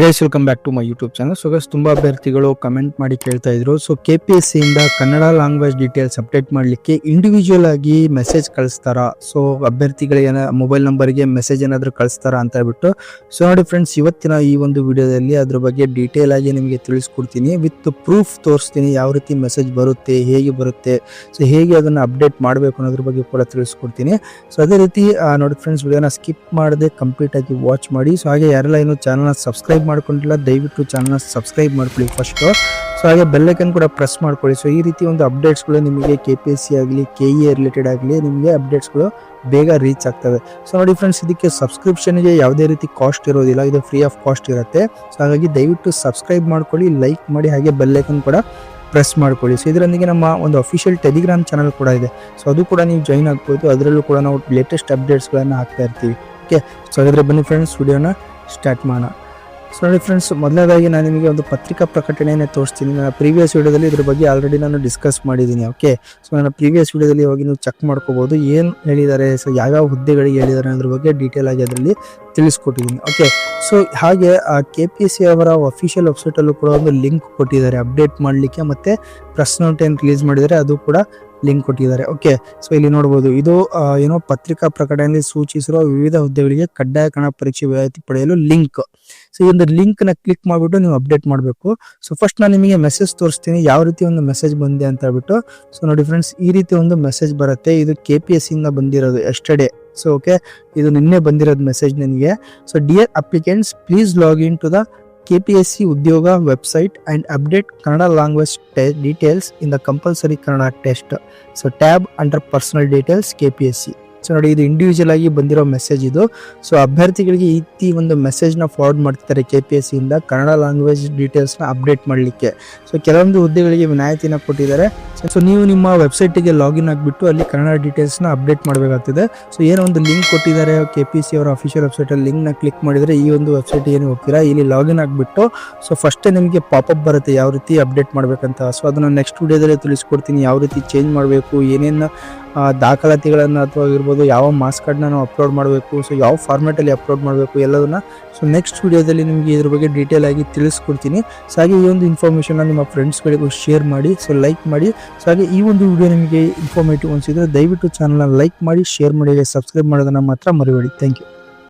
Guys welcome back to my YouTube channel so guys ತುಂಬ ಅಭ್ಯರ್ಥಿಗಳು comment ಮಾಡಿ ಕೇಳ್ತಾ ಇದ್ರು. ಸೊ ಕೆ ಪಿ ಎಸ್ ಸಿಯಿಂದ ಕನ್ನಡ ಲ್ಯಾಂಗ್ವೇಜ್ ಡೀಟೇಲ್ಸ್ ಅಪ್ಡೇಟ್ ಮಾಡಲಿಕ್ಕೆ ಇಂಡಿವಿಜುವಲ್ ಆಗಿ ಮೆಸೇಜ್ ಕಳಿಸ್ತಾರಾ. ಸೊ ಅಭ್ಯರ್ಥಿಗಳಿಗೆ ಮೊಬೈಲ್ ನಂಬರ್ಗೆ ಮೆಸೇಜ್ ಏನಾದರೂ ಕಳಿಸ್ತಾರಾ ಅಂತ ಹೇಳ್ಬಿಟ್ಟು. ಸೊ ನೋಡಿ ಫ್ರೆಂಡ್ಸ್ ಇವತ್ತಿನ ಈ ಒಂದು ವಿಡಿಯೋದಲ್ಲಿ ಅದ್ರ ಬಗ್ಗೆ ಡೀಟೇಲ್ ಆಗಿ ನಿಮಗೆ ತಿಳಿಸ್ಕೊಡ್ತೀನಿ. ವಿತ್ ಪ್ರೂಫ್ ತೋರಿಸ್ತೀನಿ ಯಾವ ರೀತಿ ಮೆಸೇಜ್ ಬರುತ್ತೆ, ಹೇಗೆ ಬರುತ್ತೆ. ಸೊ ಹೇಗೆ ಅದನ್ನು ಅಪ್ಡೇಟ್ ಮಾಡಬೇಕು ಅನ್ನೋದ್ರ ಬಗ್ಗೆ ಕೂಡ ತಿಳಿಸ್ಕೊಡ್ತೀನಿ. ಸೊ ಅದೇ ರೀತಿ ನೋಡಿ ಫ್ರೆಂಡ್ಸ್ ವಿಡಿಯೋನ ಸ್ಕಿಪ್ ಮಾಡದೆ ಕಂಪ್ಲೀಟ್ ಆಗಿ ವಾಚ್ ಮಾಡಿ. ಸೊ ಹಾಗೆ ಯಾರೆಲ್ಲ ಏನು ಚಾನಲ್ನ ಸಬ್ಸ್ಕ್ರೈಬ್ ಮಾಡ್ಕೊಂಡಿಲ್ಲ, ದಯವಿಟ್ಟು ಚಾನಲ್ನ ಸಬ್ಸ್ಕ್ರೈಬ್ ಮಾಡ್ಕೊಳ್ಳಿ ಫಸ್ಟು ಸೊ ಹಾಗೆ ಬೆಲ್ಲೈಕನ್ ಕೂಡ ಪ್ರೆಸ್ ಮಾಡ್ಕೊಳ್ಳಿ. ಸೊ ಈ ರೀತಿ ಒಂದು ಅಪ್ಡೇಟ್ಸ್ಗಳು ನಿಮಗೆ ಕೆ ಪಿ ಎಸ್ ಸಿ ಆಗಲಿ ಕೆ ಇ ರಿಲೇಟೆಡ್ ಆಗಲಿ, ನಿಮಗೆ ಅಪ್ಡೇಟ್ಸ್ಗಳು ಬೇಗ ರೀಚ್ ಆಗ್ತವೆ. ಸೊ ನೋಡಿ ಫ್ರೆಂಡ್ಸ್ ಇದಕ್ಕೆ ಸಬ್ಸ್ಕ್ರಿಪ್ಷನ್ಗೆ ಯಾವುದೇ ರೀತಿ ಕಾಸ್ಟ್ ಇರೋದಿಲ್ಲ. ಇದು ಫ್ರೀ ಆಫ್ ಕಾಸ್ಟ್ ಇರುತ್ತೆ. ಸೊ ಹಾಗಾಗಿ ದಯವಿಟ್ಟು ಸಬ್ಸ್ಕ್ರೈಬ್ ಮಾಡ್ಕೊಳ್ಳಿ ಲೈಕ್ ಮಾಡಿ, ಹಾಗೆ ಬೆಲ್ಲೈಕನ್ ಕೂಡ ಪ್ರೆಸ್ ಮಾಡ್ಕೊಳ್ಳಿ. ಸೊ ಇದರೊಂದಿಗೆ ನಮ್ಮ ಒಂದು ಅಫಿಷಿಯಲ್ ಟೆಲಿಗ್ರಾಮ್ ಚಾನಲ್ ಕೂಡ ಇದೆ. ಸೊ ಅದು ಕೂಡ ನೀವು ಜಾಯಿನ್ ಆಗ್ಬೋದು. ಅದರಲ್ಲೂ ಕೂಡ ನಾವು ಲೇಟೆಸ್ಟ್ ಅಪ್ಡೇಟ್ಸ್ಗಳನ್ನು ಹಾಕ್ತಾ ಇರ್ತೀವಿ. ಓಕೆ ಸೊ ಹಾಗಾದರೆ ಬನ್ನಿ ಫ್ರೆಂಡ್ಸ್ ವಿಡಿಯೋನ ಸ್ಟಾರ್ಟ್ ಮಾಡೋಣ. ಸೊ ನೋಡಿ ಫ್ರೆಂಡ್ಸ್ ಮೊದಲನೇದಾಗಿ ನಾನು ನಿಮಗೆ ಒಂದು ಪತ್ರಿಕಾ ಪ್ರಕಟಣೆಯನ್ನು ತೋರಿಸ್ತೀನಿ. ನನ್ನ ಪ್ರೀವಿಯಸ್ ವಿಡಿಯೋದಲ್ಲಿ ಇದ್ರ ಬಗ್ಗೆ ಆಲ್ರೆಡಿ ನಾನು ಡಿಸ್ಕಸ್ ಮಾಡಿದ್ದೀನಿ ಓಕೆ ಸೊ ನನ್ನ ಪ್ರೀವಿಯಸ್ ವಿಡಿಯೋದಲ್ಲಿ ಹೋಗಿ ನೀವು ಚೆಕ್ ಮಾಡ್ಕೋಬೋದು, ಏನು ಹೇಳಿದ್ದಾರೆ ಸೊ ಯಾವ್ಯಾವ ಹುದ್ದೆಗಳಿಗೆ ಹೇಳಿದ್ದಾರೆ ಅದ್ರ ಬಗ್ಗೆ ಡೀಟೇಲ್ ಆಗಿ ಅದರಲ್ಲಿ ತಿಳಿಸ್ಕೊಟ್ಟಿದ್ದೀನಿ ಓಕೆ ಸೊ ಹಾಗೆ ಕೆ ಪಿ ಎಸ್ ಸಿ ಅವರ ಅಫಿಷಿಯಲ್ ವೆಬ್ಸೈಟಲ್ಲೂ ಕೂಡ ಒಂದು ಲಿಂಕ್ ಕೊಟ್ಟಿದ್ದಾರೆ ಅಪ್ಡೇಟ್ ಮಾಡಲಿಕ್ಕೆ ಮತ್ತು ಪ್ರೆಸ್ ರಿಲೀಸ್ ಮಾಡಿದ್ದಾರೆ, ಅದು ಕೂಡ ಲಿಂಕ್ ಕೊಟ್ಟಿದ್ದಾರೆ. ಓಕೆ ಸೊ ಇಲ್ಲಿ ನೋಡ್ಬೋದು, ಇದು ಏನೋ ಪತ್ರಿಕಾ ಪ್ರಕಟಣೆಯಲ್ಲಿ ಸೂಚಿಸಿರುವ ವಿವಿಧ ಹುದ್ದೆಗಳಿಗೆ ಕಡ್ಡಾಯ ಕಣ ಪರೀಕ್ಷೆ ವಿನಾಯಿತಿ ಪಡೆಯಲು ಲಿಂಕ್ ಸೊ ಈ ಒಂದು ಲಿಂಕ್ನ ಕ್ಲಿಕ್ ಮಾಡಿಬಿಟ್ಟು ನೀವು ಅಪ್ಡೇಟ್ ಮಾಡಬೇಕು. ಸೊ ಫಸ್ಟ್ ನಾನು ನಿಮಗೆ ಮೆಸೇಜ್ ತೋರಿಸ್ತೀನಿ, ಯಾವ ರೀತಿ ಒಂದು ಮೆಸೇಜ್ ಬಂದಿದೆ ಅಂತ ಹೇಳ್ಬಿಟ್ಟು. ಸೊ ನೋಡಿ ಫ್ರೆಂಡ್ಸ್ ಈ ರೀತಿ ಒಂದು ಮೆಸೇಜ್ ಬರುತ್ತೆ. ಇದು ಕೆ ಪಿ ಎಸ್ ಇಂದ ಬಂದಿರೋದು ಎಸ್ಟರ್ಡೇ ಸೊ ಓಕೆ ಇದು ನಿನ್ನೆ ಬಂದಿರೋದು ಮೆಸೇಜ್ ನನಗೆ so dear applicants please login to the K P S C ಉದ್ಯೋಗ website and update Kannada language ಟೆ details in the compulsory Kannada test so tab under personal details K P S C so ನೋಡಿ, ಇದು individual ಆಗಿ ಬಂದಿರೋ message ಇದು. So ಅಭ್ಯರ್ಥಿಗಳಿಗೆ ಈ ಒಂದು ಮೆಸೇಜ್ನ ಫಾರ್ವರ್ಡ್ ಮಾಡ್ತಿದ್ದಾರೆ ಕೆ ಪಿ ಎಸ್ ಸಿಯಿಂದ ಕನ್ನಡ ಲ್ಯಾಂಗ್ವೇಜ್ ಡೀಟೇಲ್ಸ್ನ ಅಪ್ಡೇಟ್ ಮಾಡಲಿಕ್ಕೆ. ಸೊ ಕೆಲವೊಂದು ಹುದ್ದೆಗಳಿಗೆ ವಿನಾಯಿತಿನ ಕೊಟ್ಟಿದ್ದಾರೆ. ಸೊ ನೀವು ನಿಮ್ಮ ವೆಬ್ಸೈಟಿಗೆ ಲಾಗಿನ್ ಆಗಿಬಿಟ್ಟು ಅಲ್ಲಿ ಕನ್ನಡ ಡೀಟೇಲ್ಸ್ನ ಅಪ್ಡೇಟ್ ಮಾಡಬೇಕಾಗ್ತದೆ. ಸೊ ಏನೋ ಒಂದು ಲಿಂಕ್ ಕೊಟ್ಟಿದ್ದಾರೆ ಕೆ ಪಿ ಸಿ ಅವರ ಅಫಿಷಿಯಲ್ ವೆಬ್ಸೈಟಲ್ಲಿ ಲಿಂಕ್ನ ಕ್ಲಿಕ್ ಮಾಡಿದರೆ ಈ ಒಂದು ವೆಬ್ಸೈಟ್ ಏನು ಹೋಗ್ತೀರಾ? ಇಲ್ಲಿ ಲಾಗಿನ್ ಆಗಿಬಿಟ್ಟು ಸೊ ಫಸ್ಟೇ ನಿಮಗೆ ಪಾಪಪ್ ಬರುತ್ತೆ, ಯಾವ ರೀತಿ ಅಪ್ಡೇಟ್ ಮಾಡಬೇಕಂತ. ಸೊ ಅದನ್ನು ನೆಕ್ಸ್ಟ್ ವಿಡಿಯೋದಲ್ಲಿ ತಿಳಿಸ್ಕೊಡ್ತೀನಿ, ಯಾವ ರೀತಿ ಚೇಂಜ್ ಮಾಡಬೇಕು, ಏನೇನು ದಾಖಲಾತಿಗಳನ್ನು ಅಥವಾ ಇರ್ಬೋದು ಯಾವ ಮಾರ್ಕ್ಸ್ ಕಾರ್ಡ್ನ ನಾವು ಅಪ್ಲೋಡ್ ಮಾಡಬೇಕು ಸೊ ಯಾವ ಫಾರ್ಮ್ಯಾಟಲ್ಲಿ ಅಪ್ಲೋಡ್ ಮಾಡಬೇಕು ಎಲ್ಲದನ್ನು ಸೊ ನೆಕ್ಸ್ಟ್ ವಿಡಿಯೋದಲ್ಲಿ ನಿಮಗೆ ಇದ್ರ ಬಗ್ಗೆ ಡೀಟೇಲ್ ಆಗಿ ತಿಳಿಸ್ಕೊಡ್ತೀನಿ. ಸೊ ಹಾಗೆ ಈ ಒಂದು ಇನ್ಫಾರ್ಮೇಷನ್ನ ನಿಮ್ಮ ಫ್ರೆಂಡ್ಸ್ಗಳಿಗೂ ಶೇರ್ ಮಾಡಿ ಸೊ ಲೈಕ್ ಮಾಡಿ ಸೊ ಹಾಗೆ ಈ ಒಂದು ವಿಡಿಯೋ ನಿಮಗೆ ಇನ್ಫಾರ್ಮೇಟಿವ್ ಅನಿಸಿದ್ರೆ ದಯವಿಟ್ಟು ಚಾನಲ್ನ ಲೈಕ್ ಮಾಡಿ ಶೇರ್ ಮಾಡಿ ಸಬ್ಸ್ಕ್ರೈಬ್ ಮಾಡೋದನ್ನು ಮಾತ್ರ ಮರಿಬೇಡಿ. Thank you